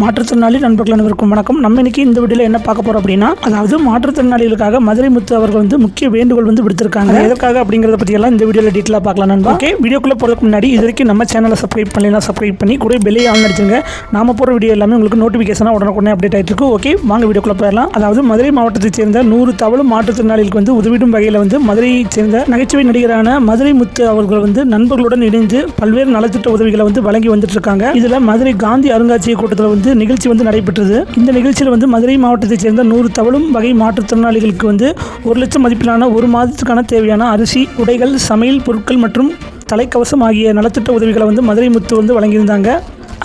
மாற்றுத்திறனாளி நண்பர்கள் அனைவருக்கும் வணக்கம். நம்ம இன்னைக்கு இந்த வீடியோவில் என்ன பார்க்க போறோம் அப்படின்னா அதாவது மாற்றுத்திறனாளிகளுக்காக மதுரை முத்து அவர்கள் வந்து முக்கிய வேண்டுகோள் வந்து விடுத்திருக்காங்க. எதற்காக அப்படிங்கிறத பற்றி எல்லாம் இந்த வீடியோவில் டீட்டெயிலாக பார்க்கலாம் நண்பா. ஓகே. வீடியோக்குள்ள போறதுக்கு முன்னாடி இது வரைக்கும் நம்ம சேனலை சப்ஸ்கிரைப் பண்ணலாம் சப்ஸ்கிரைப் பண்ணி கூட பெல்லை ஆன் அடிச்சுங்க நாம போகிற வீடியோ எல்லாமே உங்களுக்கு நோட்டிஃபிகேஷனாக உடனுக்குடனே அப்டேட் ஆயிட்டு இருக்கு. ஓகே வாங்க வீடியோக்குள்ள போயிடலாம். அதாவது மதுரை மாவட்டத்தைச் சேர்ந்த நூறு தவளும் மாற்றுத்திறனாளிகளுக்கு வந்து உதவிடும் வகையில் வந்து மதுரையைச் சேர்ந்த நகைச்சுவை நடிகரான மதுரை முத்து அவர்கள் வந்து நண்பர்களுடன் இணைந்து பல்வேறு நலத்திட்ட உதவிகளை வந்து வழங்கி வந்துட்டு இருக்காங்க. இதுல மதுரை காந்தி அருங்காட்சியக கூட்டத்தில் வந்து நிகழ்ச்சி வந்து நடைபெற்றது. இந்த நிகழ்ச்சியில் வந்து மதுரை மாவட்டத்தைச் சேர்ந்த நூறு தவளும் வகை மாற்றுத்திறனாளிகளுக்கு வந்து ஒரு லட்சம் மதிப்பிலான ஒரு மாதத்துக்கான தேவையான அரிசி உடைகள் சமையல் பொருட்கள் மற்றும் தலைக்கவசம் ஆகிய நலத்திட்ட உதவிகளை வந்து மதுரை முத்து வந்து வழங்கியிருந்தாங்க.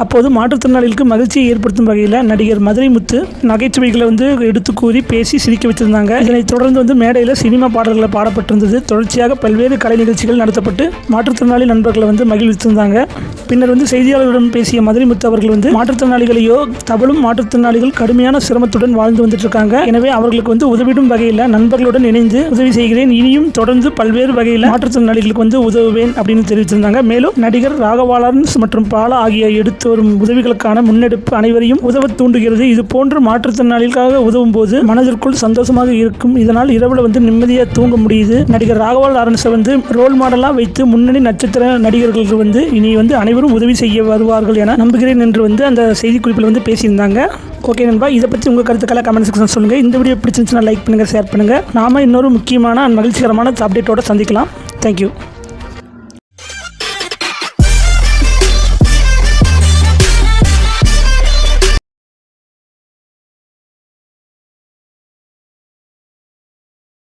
அப்போது மாற்றுத்திறனாளிகளுக்கு மகிழ்ச்சியை ஏற்படுத்தும் வகையில் நடிகர் மதுரை முத்து நகைச்சுவைகளை வந்து எடுத்து கூறி பேசி சிரிக்க வச்சிருந்தாங்க. இதனைத் தொடர்ந்து வந்து மேடையில் சினிமா பாடல்களை பாடப்பட்டிருந்தது. தொடர்ச்சியாக பல்வேறு கலை நிகழ்ச்சிகள் நடத்தப்பட்டு மாற்றுத்திறனாளி நண்பர்களை வந்து மகிழ்வித்திருந்தாங்க. பின்னர் வந்து செய்தியாளர்களிடம் பேசிய மதுரை முத்து அவர்கள் வந்து மாற்றுத்திறனாளிகளையோ தவளும் மாற்றுத்திறனாளிகள் கடுமையான சிரமத்துடன் வாழ்ந்து வந்துட்டு இருக்காங்க எனவே அவர்களுக்கு வந்து உதவிடும் வகையில் நண்பர்களுடன் இணைந்து உதவி செய்கிறேன். இனியும் தொடர்ந்து பல்வேறு வகையில் மாற்றுத்திறனாளிகளுக்கு வந்து உதவுவேன் அப்படின்னு தெரிவித்திருந்தாங்க. மேலும் நடிகர் ராகவாலன்ஸ் மற்றும் பாலா ஆகிய எடுத்து வரும் உதவிகளுக்கான முன்னெடுப்பு அனைவரையும் உதவ தூண்டுகிறது. இது போன்ற மாற்றுத்திறனாளிகளுக்காக உதவும் போது மனதிற்குள் சந்தோஷமாக இருக்கும். இதனால் இரவுல வந்து நிம்மதியாக தூங்க முடியுது. நடிகர் ராகவா லாரன்ஸை வந்து ரோல் மாடலாக வைத்து முன்னணி நட்சத்திர நடிகர்களுக்கு வந்து இனி வந்து அனைவரும் உதவி செய்ய வருவார்கள் என நம்புகிறேன் என்று வந்து அந்த செய்திக்குறிப்பில் வந்து பேசியிருந்தாங்க. ஓகே நண்பா இதை பற்றி உங்கள் கருத்துக்களை கமெண்ட் செக்ஷன் சொல்லுங்கள் இந்த வீடியோ பிடிச்சிருந்துச்சுன்னா லைக் பண்ணுங்கள் ஷேர் பண்ணுங்கள் நாம இன்னொரு முக்கியமான மகிழ்ச்சிகரமான அப்டேட்டோட சந்திக்கலாம். தேங்க்யூ